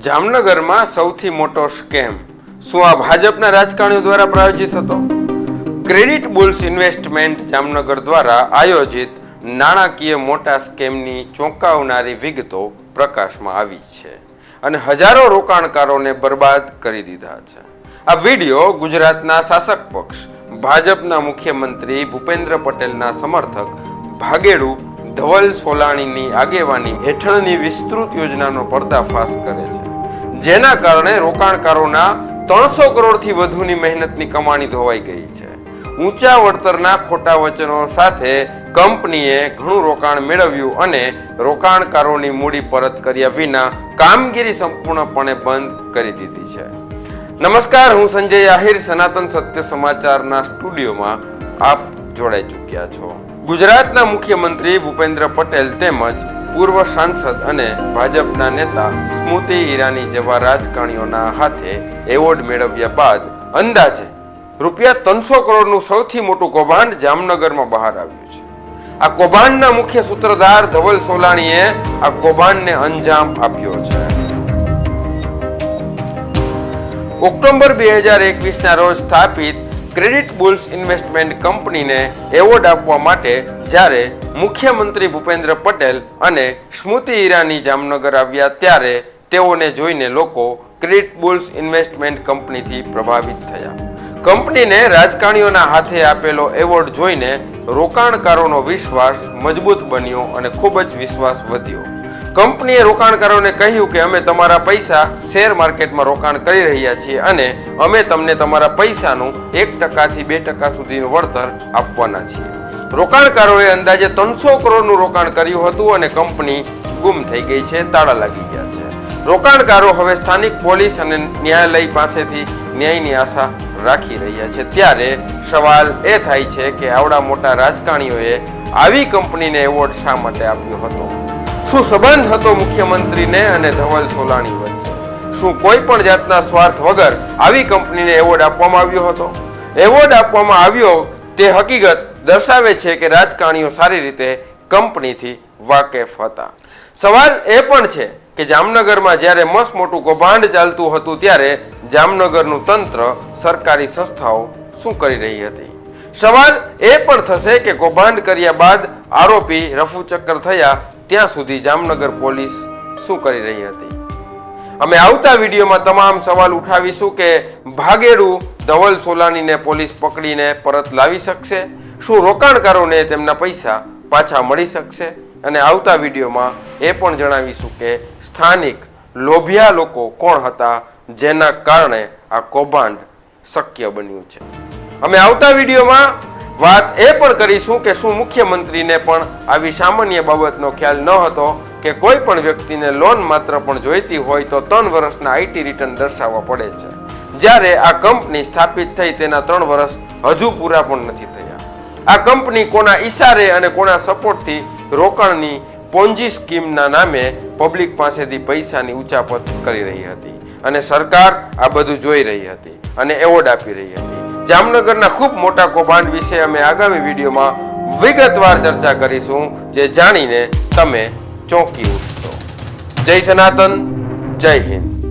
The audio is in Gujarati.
જામનગરમાં સૌથી મોટો સ્કેમ. શું આ ભાજપના રાજકારણીઓ દ્વારા પ્રાયોજિત હતો? ક્રેડિટ બુલ્સ ઇન્વેસ્ટમેન્ટ જામનગર દ્વારા આયોજિત નાણાકીય મોટા સ્કેમની ચોંકાવનારી વિગતો પ્રકાશમાં આવી છે અને હજારો રોકાણકારોને બરબાદ કરી દીધા છે. આ વિડિયો ગુજરાતના શાસક પક્ષ, ભાજપના મુખ્યમંત્રી ભૂપેન્દ્ર પટેલના સમર્થક ભાગેડુ ધવલ સોલાણીની આગેવાની હેઠળની વિસ્તૃત યોજનાનો પર્દાફાશ કરે છે, જેના કારણે રોકાણકારોના ત્રણસો કરોડથી વધુની મહેનતની કમાણી ધોવાઈ ગઈ છે. ઊંચા વળતરના ખોટા વચનો સાથે કંપનીએ ઘણું રોકાણ મેળવ્યું અને રોકાણકારોની મૂડી પરત કર્યા વિના કામગીરી સંપૂર્ણપણે બંધ કરી દીધી છે. નમસ્કાર, હું સંજય આહિર, સનાતન સત્ય સમાચારના સ્ટુડિયોમાં આપ જોડાઈ ચૂક્યા છો. ગુજરાતના મુખ્યમંત્રી ભૂપેન્દ્ર પટેલ તેમજ પૂર્વ સાંસદ અને ભાજપના નેતા સ્મૃતિ ઈરાની જેવા રાજકારણીઓના હાથે એવોર્ડ મેળવ્યા બાદ અંદાજે રૂપિયા ત્રણસો કરોડનું સૌથી મોટું કૌભાંડ જામનગરમાં બહાર આવ્યું છે. આ કૌભાંડના મુખ્ય સૂત્રધાર ધવલ સોલાણીએ આ કૌભાંડને અંજામ આપ્યો છે. ઓક્ટોબર બે હજાર એકવીસના રોજ સ્થાપિત ક્રેડિટ બુલ્સ ઇન્વેસ્ટમેન્ટ કંપનીને એવોર્ડ આપવા માટે જ્યારે મુખ્યમંત્રી ભૂપેન્દ્ર પટેલ અને સ્મૃતિ ઈરાની જામનગર આવ્યા ત્યારે તેઓને જોઈને લોકો ક્રેડિટ બુલ્સ ઇન્વેસ્ટમેન્ટ કંપનીથી પ્રભાવિત થયા. કંપનીને રાજકારણીઓના હાથે આપેલો એવોર્ડ જોઈને રોકાણકારોનો વિશ્વાસ મજબૂત બન્યો અને ખૂબ જ વિશ્વાસ વધ્યો. કંપનીએ રોકાણકારોને કહ્યું કે અમે તમારા પૈસા શેર માર્કેટમાં રોકાણ કરી રહ્યા છીએ અને અમે તમને તમારા પૈસાનું એક ટકાથી બે ટકા સુધીનું વળતર આપવાના છીએ. રોકાણકારોએ અંદાજે ત્રણસો કરોડનું રોકાણ કર્યું હતું અને કંપની ગુમ થઈ ગઈ છે, તાળા લાગી ગયા છે. રોકાણકારો હવે સ્થાનિક પોલીસ અને ન્યાયાલય પાસેથી ન્યાયની આશા રાખી રહ્યા છે. ત્યારે સવાલ એ થાય છે કે આવડા મોટા રાજકારણીઓએ આવી કંપનીને એવોર્ડ શા માટે આપ્યો હતો? શું સંબંધ હતો મુખ્યમંત્રીને અને ધવલ સોલાણી વચ્ચે? શું કોઈ પણ જાતના સ્વાર્થ વગર આવી કંપનીને એવોર્ડ આપવામાં આવ્યો હતો? એવોર્ડ આપવામાં આવ્યો તે હકીકત દર્શાવે છે કે રાજકારણીઓ સારી રીતે કંપનીથી વાકેફ હતા. સવાલ એ પણ છે કે જામનગરમાં જ્યારે મસ્ત મોટું કૌભાંડ ચાલતું હતું ત્યારે જામનગરનું તંત્ર, સરકારી સંસ્થાઓ શું કરી રહી હતી? સવાલ એ પણ થશે કે કૌભાંડ કર્યા બાદ આરોપી રફુચક્કર થયા ત્યાં સુધી જામનગર પોલીસ શું કરી રહી હતી? અમે આવતા વિડીયોમાં તમામ સવાલ ઉઠાવીશું કે ભાગેડુ ધવલ સોલાણીને પોલીસ પકડીને પરત લાવી શકશે? શું રોકાણકારોને તેમના પૈસા પાછા મળી શકશે? અને આવતા વિડીયોમાં એ પણ જણાવીશું કે સ્થાનિક લોભિયા લોકો કોણ હતા, જેના કારણે આ કૌભાંડ શક્ય બન્યું છે. અમે આવતા વિડીયોમાં વાત એ પણ કરીશું કે શું મુખ્યમંત્રીને પણ આવી સામાન્ય બાબતનો ખ્યાલ ન હતો કે કોઈ પણ વ્યક્તિને લોન માત્ર પણ જોઈતી હોય તો ત્રણ વર્ષના આઈટી રિટર્ન દર્શાવવા પડે છે. જ્યારે આ કંપની સ્થાપિત થઈ તેના ત્રણ વર્ષ હજુ પૂરા પણ નથી થયા. આ કંપની કોના ઈશારે અને કોના સપોર્ટથી રોકાણની પોન્જી સ્કીમના નામે પબ્લિક પાસેથી પૈસાની ઉચાપત કરી રહી હતી. અને સરકાર આ બધું જોઈ રહી હતી અને એવોર્ડ આપી રહી હતી. જામનગરના ખૂબ મોટા કૌભાંડ વિશે અમે આગામી વિડીયોમાં વિગતવાર ચર્ચા કરીશું, જે જાણીને તમે ચોંકી ઉઠશો. જય સનાતન, જય હિન્દ.